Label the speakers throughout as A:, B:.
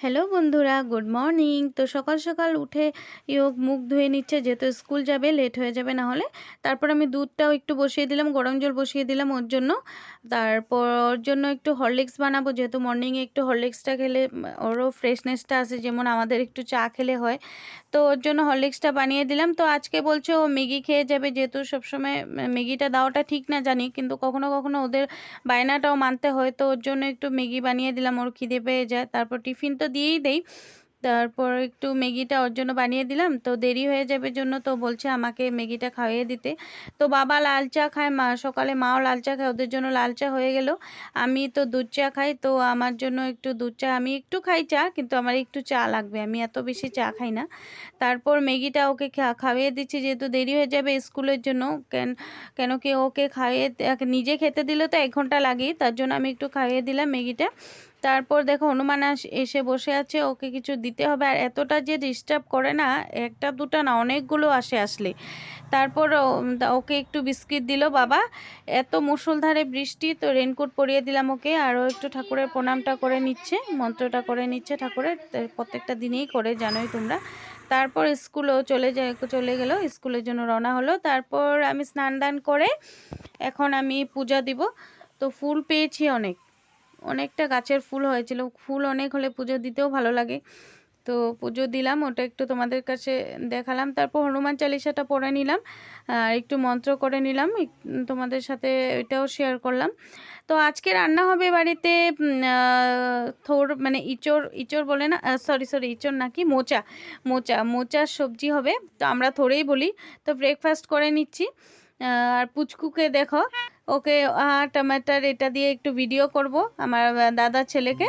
A: Hello বন্ধুরা, good morning. তো সকাল সকাল উঠে ইয়োগ মুখ ধুয়ে নিচ্ছে, যেহেতু স্কুল যাবে, লেট হয়ে যাবে না হলে। তারপর আমি দুধটাও একটু বসিয়ে দিলাম, গরম জল বসিয়ে দিলাম ওর জন্য। তারপর ওর জন্য একটু হরলিক্স বানাবো, যেহেতু মর্নিংয়ে একটু হরলিক্সটা খেলে, ওরও ফ্রেশনেসটা আসে যেমন আমাদের একটু চা খেলে হয়। তো ওর জন্য হরলিক্সটা বানিয়ে দিলাম। তো আজকে বলছে ও ম্যাগি খেয়ে যাবে, যেহেতু সবসময় ম্যাগিটা দেওয়াটা ঠিক না জানি, কিন্তু কখনো কখনো ওদের বায়নাটাও মানতে হয়। তো ওর জন্য একটু ম্যাগি বানিয়ে দিলাম, ওর খিদে পেয়ে যায়। তারপর টিফিন তো দিয়েই দেই। তারপর একটু ম্যাগিটা ওর জন্য বানিয়ে দিলাম। তো দেরি হয়ে যাবে জন্য তো বলছে আমাকে ম্যাগিটা খাইয়ে দিতে। তো বাবা লাল চা খায়, মা সকালে মাও লাল চা খায়, ওদের জন্য লাল চা হয়ে গেল। আমি তো দুধ চা খাই, তো আমার জন্য একটু দুধ চা, আমি একটু খাই চা, কিন্তু আমার একটু চা লাগবে, আমি এত বেশি চা খাই না। তারপর ম্যাগিটা ওকে খাইয়ে দিচ্ছি, যেহেতু দেরি হয়ে যাবে স্কুলের জন্য, কেন কেন কি ওকে খাইয়ে নিজে খেতে দিলে তো এক ঘণ্টা লাগেই, তার জন্য আমি একটু খাইয়ে দিলাম ম্যাগিটা। তারপর দেখো হনুমান এসে বসে আছে, ওকে কিছু দিতে হবে। আর এতটা যে ডিস্টার্ব করে না, একটা দুটা না, অনেকগুলো আসে আসলে। তারপর ওকে একটু বিস্কিট দিল, বাবা, এত মুষলধারে বৃষ্টি, তো রেনকোট পরিয়ে দিলাম ওকে। আর ও একটু ঠাকুরের প্রণামটা করে নিচ্ছে, মন্ত্রটা করে নিচ্ছে ঠাকুরের। প্রত্যেকটা দিনেই করে, জানোই তোমরা। তারপর স্কুলেও চলে যায়, চলে গেল স্কুলের জন্য রওনা হলো। তারপর আমি স্নান দান করে এখন আমি পূজা দিব। তো ফুল পেয়েছি অনেক। অনেকটা গাছের ফুল হয়েছিল। ফুল অনেক হলে পুজো দিতেও ভালো লাগে। তো পুজো দিলাম, ওটা একটু তোমাদের কাছে দেখালাম। তারপর হনুমান চালিসাটা পড়ে নিলাম, আর একটু মন্ত্র করে নিলাম তোমাদের সাথে এটাও শেয়ার করলাম। তো আজকে রান্না হবে বাড়িতে থোর মানে ইচোর ইচোর বলে না সরি সরি ইচোর নাকি মোচা মোচা, মোচার সবজি হবে। তো আমরা থোড়েই বলি। তো ব্রেকফাস্ট করে নিচ্ছি। আর পুচকুকে দেখো ওকে টমাটার এটা দিয়ে একটু ভিডিও করব আমার দাদার ছেলেকে।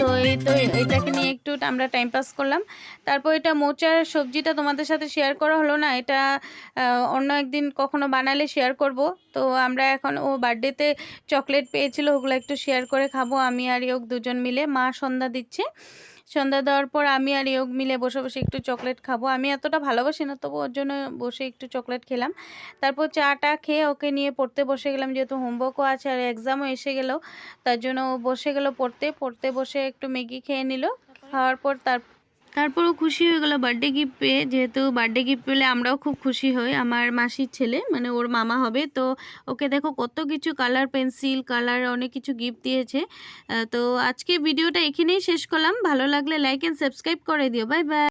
A: তো এই, তো এটাকে নিয়ে একটু আমরা টাইম পাস করলাম। তারপর এটা মোচার সবজিটা তোমাদের সাথে শেয়ার করা হলো না, এটা অন্য একদিন কখনো বানালে শেয়ার করব। তো আমরা এখন, ও বার্থডেতে চকলেট পেয়েছিল, ওগুলো একটু শেয়ার করে খাব, আমি আর ইয়োগ দুজন মিলে। মা সন্ধ্যা দিচ্ছে। সন্ধ্যা দেওয়ার পর আমি আর ইয়োগ মিলে বসে বসে একটু চকলেট খাব। আমি এতটা ভালোবাসি না, তবু ওর জন্য বসে একটু চকলেট খেলাম। তারপর চাটা খেয়ে ওকে নিয়ে পড়তে বসে গেলাম, যেহেতু হোমওয়ার্কও আছে আর এক্সামও এসে গেল, তার জন্য ও বসে গেল পড়তে। পড়তে বসে একটু ম্যাগি খেয়ে নিল, খাওয়ার পর তার তারপরও খুশি হয়ে গেলো বার্থডে গিফট পেয়ে। যেহেতু বার্থডে গিফট পেলে আমরাও খুব খুশি হই। আমার মাসির ছেলে মানে ওর মামা হবে, তো ওকে দেখো কত কিছু কালার পেন্সিল কালার অনেক কিছু গিফট দিয়েছে। তো আজকে ভিডিওটা এখানেই শেষ করলাম। ভালো লাগলে লাইক অ্যান্ড সাবস্ক্রাইব করে দিও। Bye bye